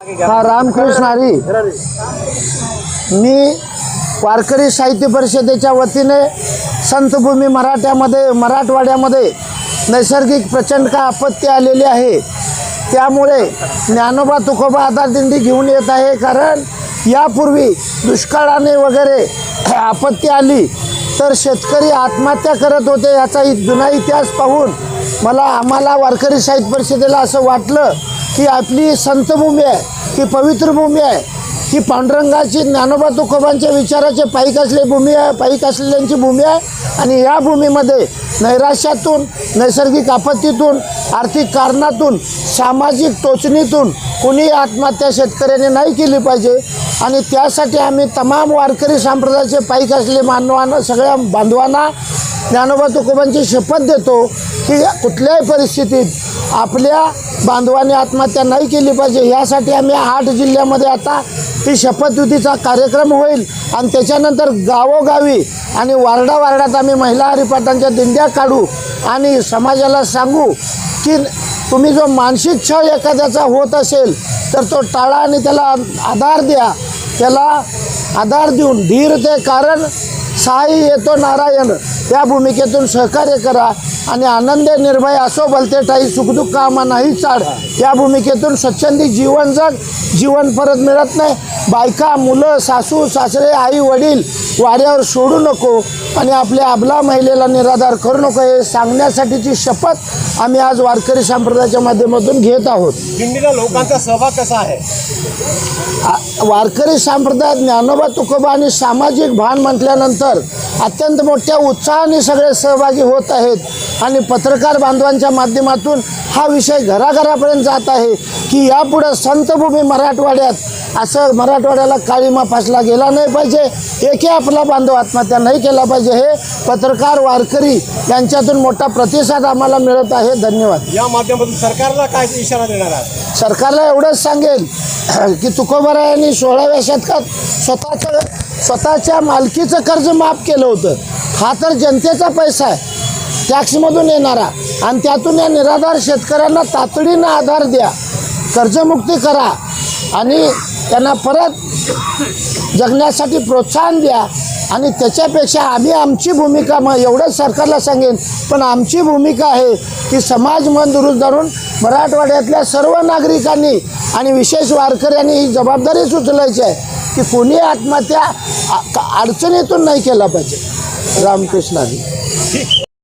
हा रामकृष्ण हरी. मी वारकरी साहित्य परिषदेच्या वतीने संतभूमी मराठ्यामध्ये मराठवाड्यामध्ये नैसर्गिक प्रचंड का आपत्ती आलेली आहे त्यामुळे ज्ञानोबा तुकोबा आधारदिंडी दिंडी घेऊन येत आहे कारण यापूर्वी दुष्काळाने वगैरे आपत्ती आली तर शेतकरी आत्महत्या करत होते याचा जुना इतिहास पाहून मला आम्हाला वारकरी साहित्य परिषदेला असं वाटलं की आपली संतभूमी आहे ही पवित्र भूमी आहे ही पांडुरंगाची ज्ञानोबा तुकोबांच्या विचाराचे पाईक असलेली भूमी आहे पाईक असलेल्यांची भूमी आहे. आणि या भूमीमध्ये नैराश्यातून नैसर्गिक आपत्तीतून आर्थिक कारणातून सामाजिक टोचणीतून कुणी आत्महत्या शेतकऱ्याने नाही केली पाहिजे. आणि त्यासाठी आम्ही तमाम वारकरी संप्रदायाचे पाईक असलेले मानवांना सगळ्या बांधवांना ज्ञानोबा तुकोबांची शपथ देतो की कुठल्याही परिस्थितीत आपल्या बांधवांनी आत्महत्या नाही केली पाहिजे. यासाठी आम्ही आठ जिल्ह्यामध्ये आता ही शपथविधीचा कार्यक्रम होईल आणि त्याच्यानंतर गावोगावी आणि वारडा वारडात आम्ही महिला हरिपाठांच्या दिंड्या काढू आणि समाजाला सांगू की तुम्ही जो मानसिक छळ एखाद्याचा होत असेल तर तो टाळा आणि त्याला आधार द्या. त्याला आधार देऊन धीर ते कारण साई येतो नारायण. त्या भूमिकेतून सहकार्य करा आणि आनंद निर्भय असो भलते ठाई सुखदुःख आम्हा नाही चाड या भूमिकेतून स्वच्छंदी जीवन जग. जीवन परत मिळत नाही. बायका मुलं सासू सासरे आई वडील वाऱ्यावर सोडू नको आणि आपल्या अबला महिलेला निराधार करू नको हे सांगण्यासाठीची शपथ आम्ही आज वारकरी संप्रदायाच्या माध्यमातून घेत आहोत. दिंडीला लोकांचा सहभाग कसा आहे? वारकरी संप्रदायात ज्ञानोबा तुकोबा आणि सामाजिक भान म्हटल्यानंतर अत्यंत मोठ्या उत्साहाने सगळे सहभागी होत आहेत. आणि पत्रकार बांधवांच्या माध्यमातून हा विषय घराघरापर्यंत जात आहे की यापुढं संतभूमी मराठवाड्यात असं मराठवाड्याला काळीमा फासला गेला नाही पाहिजे. एकही आपला बांधव आत्महत्या नाही केला पाहिजे हे पत्रकार वारकरी यांच्यातून मोठा प्रतिसाद आम्हाला मिळत आहे. धन्यवाद. या माध्यमातून सरकारला काय इशारा देणार आहात? सरकारला एवढंच सांगेल की तुकोबारायांनी सोळाव्या शतकात स्वतःचं स्वतःच्या मालकीचं कर्ज माफ केलं होतं. हा तर जनतेचा पैसा आहे. टॅक्समधून येणारा आणि त्यातून या निराधार शेतकऱ्यांना तातडीनं आधार द्या. कर्जमुक्ती करा. आणि त्यांना परत जगण्यासाठी प्रोत्साहन द्या. आणि त्याच्यापेक्षा आम्ही आमची भूमिका मग एवढंच सरकारला सांगेन पण आमची भूमिका आहे की समाज मन दुरुस्त धरून मराठवाड्यातल्या सर्व नागरिकांनी आणि विशेष वारकऱ्यांनी ही जबाबदारी उचलायची आहे की कोणी आत्महत्या अडचणीतून नाही केला पाहिजे. रामकृष्णाने